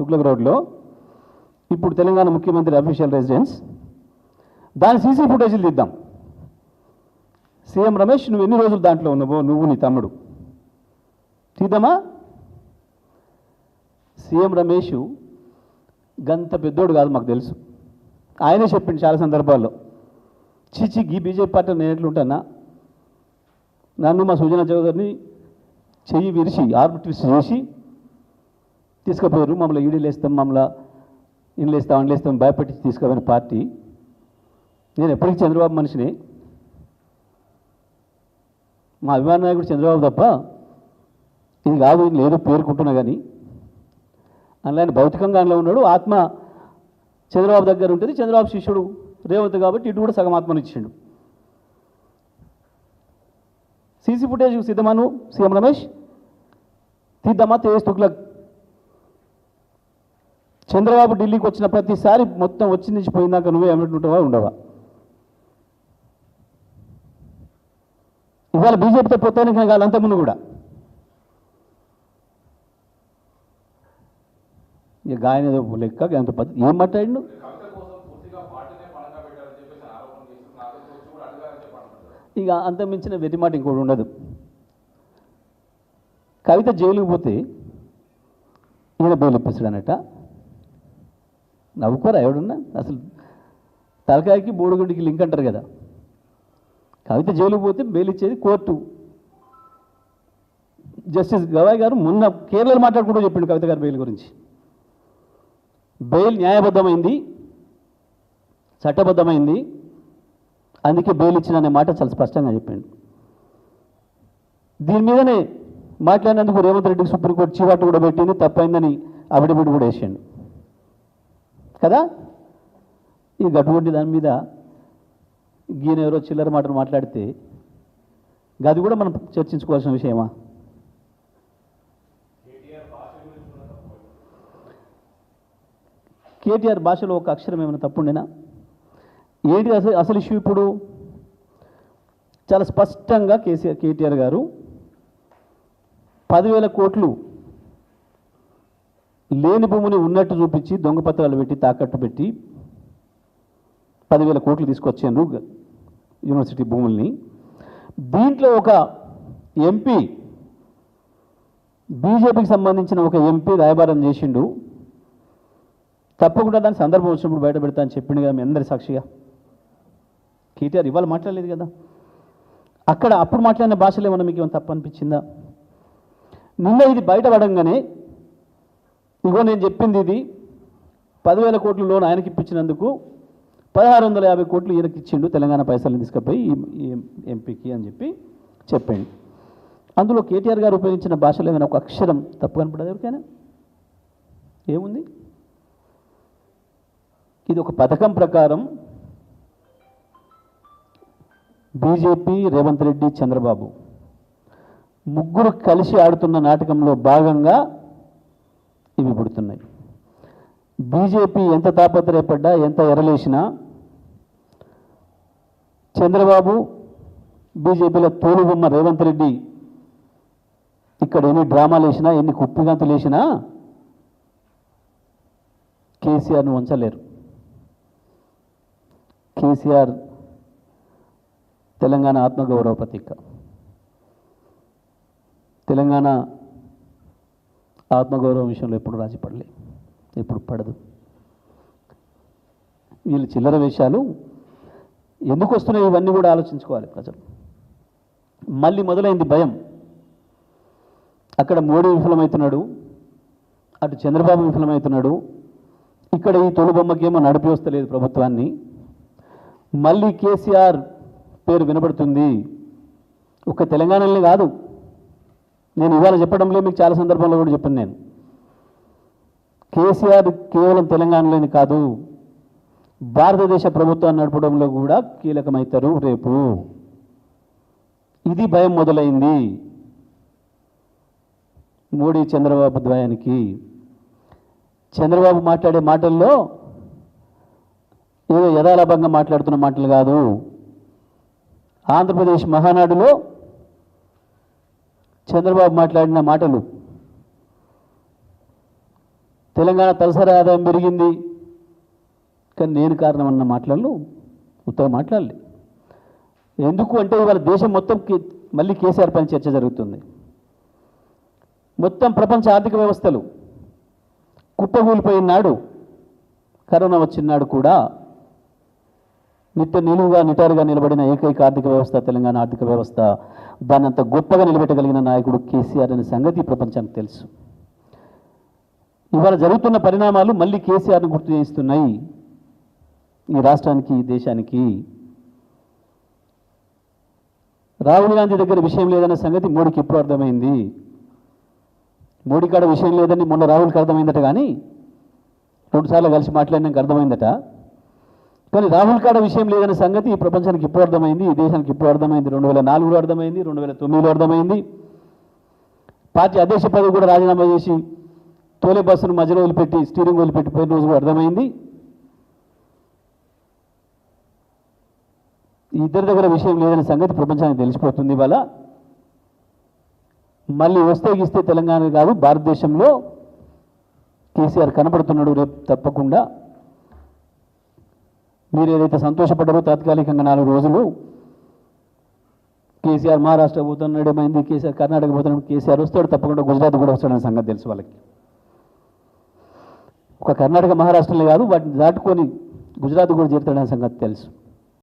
తుగ్లక్ రోడ్లో ఇప్పుడు తెలంగాణ ముఖ్యమంత్రి అఫీషియల్ రెసిడెన్స్. దాని సీసీ ఫుటేజీలు తీద్దాం. సీఎం రమేష్ నువ్వు ఎన్ని రోజులు దాంట్లో ఉన్నావో? నువ్వు నీ తమ్ముడు. తీద్దామా? సీఎం రమేష్ గంత పెద్దోడు కాదు మాకు తెలుసు. ఆయనే చెప్పిండు చాలా సందర్భాల్లో. చిచి గీ బీజేపీ పార్టీ నేను ఎట్లుంటానా నన్ను మా సుజనా చౌదరిని చెయ్యి విరిచి ఆర్బిట్రిస్ చేసి తీసుకుపోయారు మమ్మల్ని ఈడీలు లేస్తాం మమ్మల్ని ఇండ్లేస్తాం అండ్లేస్తాం అండ్లు భయపెట్టి తీసుకుపోయిన పార్టీ. నేను ఎప్పటికీ చంద్రబాబు మనిషిని. మా అభిమాన నాయకుడు చంద్రబాబు తప్ప ఇది కాదు ఇది లేదు పేర్కొంటున్నా కానీ. అందులో ఆయన భౌతికంగా అందులో ఉన్నాడు. ఆత్మ చంద్రబాబు దగ్గర ఉంటుంది. చంద్రబాబు శిష్యుడు రేవంత్ కాబట్టి ఇటు కూడా సగం ఆత్మను ఇచ్చిండు. సీసీ ఫుటేజ్ సిద్ధమాను సీఎం రమేష్ తీద్దామా తేజ్ తుగ్లక్? చంద్రబాబు ఢిల్లీకి వచ్చిన ప్రతిసారి మొత్తం వచ్చి నుంచి పోయిందాక నువ్వే ఏమంటుంటావా ఉండవా? ఇవాళ బీజేపీతో పొత్తానికి కాదు అంతకుముందు కూడా. ఇక గాయన లెక్క ఎంత పద్ధతి ఏం మాట్లాడిండు? ఇక అంత మించిన వెర్రి మాట ఇంకోటి ఉండదు. కవిత జైలుకి పోతే ఈయన బెయిల్ ఇప్పిస్తాడనట నవ్వుకోరా ఎవడున్నా? అసలు తలకాయకి బోడుగుడికి లింక్ అంటారు కదా. కవిత జైలుకి పోతే బెయిల్ ఇచ్చేది కోర్టు. జస్టిస్ గవాయ్ గారు మొన్న కేరళలో మాట్లాడుకుంటూ చెప్పిండు కవిత గారు బెయిల్ గురించి. బెయిల్ న్యాయబద్ధమైంది చట్టబద్ధమైంది అందుకే బెయిల్ ఇచ్చిన అనే మాట చాలా స్పష్టంగా చెప్పిండు. దీని మీదనే మాట్లాడినందుకు రేవంత్ రెడ్డికి సుప్రీంకోర్టు చీవాటు కూడా పెట్టింది తప్పైందని అవిడబిడి కూడా వేసాడు. కదా? ఈ గటువంటి దాని మీద గీన ఎవరో చిల్లర మాటలు మాట్లాడితే అది కూడా మనం చర్చించుకోవాల్సిన విషయమా? కేటీఆర్ భాషలో ఒక అక్షరం ఏమైనా తప్పుండేనా? ఏంటి అసలు అసలు ఇష్యూ ఇప్పుడు? చాలా స్పష్టంగా కేసీఆర్ కేటీఆర్ గారు పదివేల కోట్లు లేని భూమిని ఉన్నట్టు చూపించి దొంగ పత్రాలు పెట్టి తాకట్టు పెట్టి పదివేల కోట్లు తీసుకొచ్చాను యూనివర్సిటీ భూముల్ని. దీంట్లో ఒక ఎంపీ బీజేపీకి సంబంధించిన ఒక ఎంపీ రాయబారం చేసిండు. తప్పకుండా దాని సందర్భం వచ్చినప్పుడు బయట పెడతా అని చెప్పిండు కదా మీ అందరి సాక్షిగా. కేటీఆర్ ఇవాళ మాట్లాడలేదు కదా. అక్కడ అప్పుడు మాట్లాడిన భాషలో ఏమన్నా మీకు ఏమైనా తప్పనిపించిందా నిన్న ఇది బయటపడంగానే ఇగో నేను చెప్పింది ఇది. పదివేల కోట్ల లోన్ ఆయనకి ఇప్పించినందుకు పదహారు వందల యాభై కోట్లు ఈయనకి ఇచ్చిండు తెలంగాణ పైసలు తీసుకుపోయి ఈ- ఈ ఎంపీకి అని చెప్పి చెప్పండి. అందులో కేటీఆర్ గారు ఉపయోగించిన భాషలో ఏమైనా ఒక అక్షరం తప్పు కనపడదు ఎవరికైనా? ఏముంది? ఇది ఒక పథకం ప్రకారం బీజేపీ రేవంత్ రెడ్డి చంద్రబాబు ముగ్గురు కలిసి ఆడుతున్న నాటకంలో భాగంగా ఇవి పుడుతున్నాయి. బీజేపీ ఎంత తాపత్రయపడ్డా ఎంత ఎరలేసినా చంద్రబాబు బీజేపీలో తోలుబొమ్మ రేవంత్ రెడ్డి ఇక్కడ ఎన్ని డ్రామాలు వేసినా ఎన్ని కుప్పిగంతులు వేసినా కేసీఆర్ను ఉంచలేరు కేసీఆర్ తెలంగాణ ఆత్మగౌరవ ప్రతీక. తెలంగాణ ఆత్మగౌరవం విషయంలో ఎప్పుడు రాజీ పడలే ఎప్పుడు పడదు. వీళ్ళు చిల్లర విషయాలు ఎందుకు వస్తున్నాయి ఇవన్నీ కూడా ఆలోచించుకోవాలి ప్రజలు. మళ్ళీ మొదలైంది భయం. అక్కడ మోడీ విఫలమవుతున్నాడు అటు చంద్రబాబు విఫలమవుతున్నాడు ఇక్కడ ఈ తొలిబొమ్మకేమో నడిపి వస్తలేదు ప్రభుత్వాన్ని. మళ్ళీ కేసీఆర్ పేరు వినబడుతుంది. ఒక తెలంగాణలోనే కాదు నేను ఇవాళ చెప్పడంలో మీకు చాలా సందర్భాల్లో కూడా చెప్పాను నేను. కేసీఆర్ కేవలం తెలంగాణలోని కాదు భారతదేశ ప్రభుత్వాన్ని నడపడంలో కూడా కీలకమవుతారు రేపు. ఇది భయం మొదలైంది మోడీ చంద్రబాబు ద్వయానికి. చంద్రబాబు మాట్లాడే మాటల్లో ఏదో యథాలాభంగా మాట్లాడుతున్న మాటలు కాదు. ఆంధ్రప్రదేశ్ మహానాడులో చంద్రబాబు మాట్లాడిన మాటలు. తెలంగాణ తలసరి ఆదాయం పెరిగింది. కానీ నేను కారణం అన్న మాటలను ఉత్తగా మాట్లాడలే. ఎందుకు అంటే ఇవాళ దేశం మొత్తం మళ్ళీ కేసీఆర్ పైన చర్చ జరుగుతుంది. మొత్తం ప్రపంచ ఆర్థిక వ్యవస్థలు కుప్పగూలిపోయిన నాడు కరోనా వచ్చినాడు కూడా నిత్య నిలువుగా నిటారుగా నిలబడిన ఏకైక ఆర్థిక వ్యవస్థ తెలంగాణ ఆర్థిక వ్యవస్థ. దాన్ని అంత గొప్పగా నిలబెట్టగలిగిన నాయకుడు కేసీఆర్ అనే సంగతి ప్రపంచానికి తెలుసు. ఇవాళ జరుగుతున్న పరిణామాలు మళ్ళీ కేసీఆర్ను గుర్తు చేయిస్తున్నాయి. ఈ రాష్ట్రానికి ఈ దేశానికి. రాహుల్ గాంధీ దగ్గర విషయం లేదన్న సంగతి మోడీకి ఎప్పుడు అర్థమైంది? మోడీ కాడ విషయం లేదని మొన్న రాహుల్కి అర్థమైందట కానీ రెండుసార్లు కలిసి మాట్లాడినాక అర్థమైందట. కానీ రాహుల్ కాడ విషయం లేదనే సంగతి ఈ ప్రపంచానికి ఇప్పుడు అర్థమైంది ఈ దేశానికి ఇప్పుడు అర్థమైంది. రెండు వేల నాలుగులో అర్థమైంది రెండు వేల తొమ్మిదిలో అర్థమైంది. పార్టీ అధ్యక్ష పదవి కూడా రాజీనామా చేసి తోలే బస్సును మధ్యలో వదిలిపెట్టి స్టీరింగ్ వదిలిపెట్టి పోయిన రోజు కూడా అర్థమైంది. ఇద్దరి దగ్గర విషయం లేదనే సంగతి ప్రపంచానికి తెలిసిపోతుంది ఇవాళ. మళ్ళీ వస్తే గిస్తే తెలంగాణ కాదు భారతదేశంలో కేసీఆర్ కనపడుతున్నాడు రేపు తప్పకుండా. మీరు ఏదైతే సంతోషపడ్డారో తాత్కాలికంగా నాలుగు రోజులు కేసీఆర్ మహారాష్ట్ర పోతున్నాడు ఏమైంది కేసీఆర్ కర్ణాటక పోతున్నాడు కేసీఆర్ వస్తాడు. తప్పకుండా గుజరాత్ కూడా వస్తాడనే సంగతి తెలుసు వాళ్ళకి. ఒక కర్ణాటక మహారాష్ట్రలో కాదు వాటిని దాటుకొని గుజరాత్ కూడా చేరుతాడనే సంగతి తెలుసు.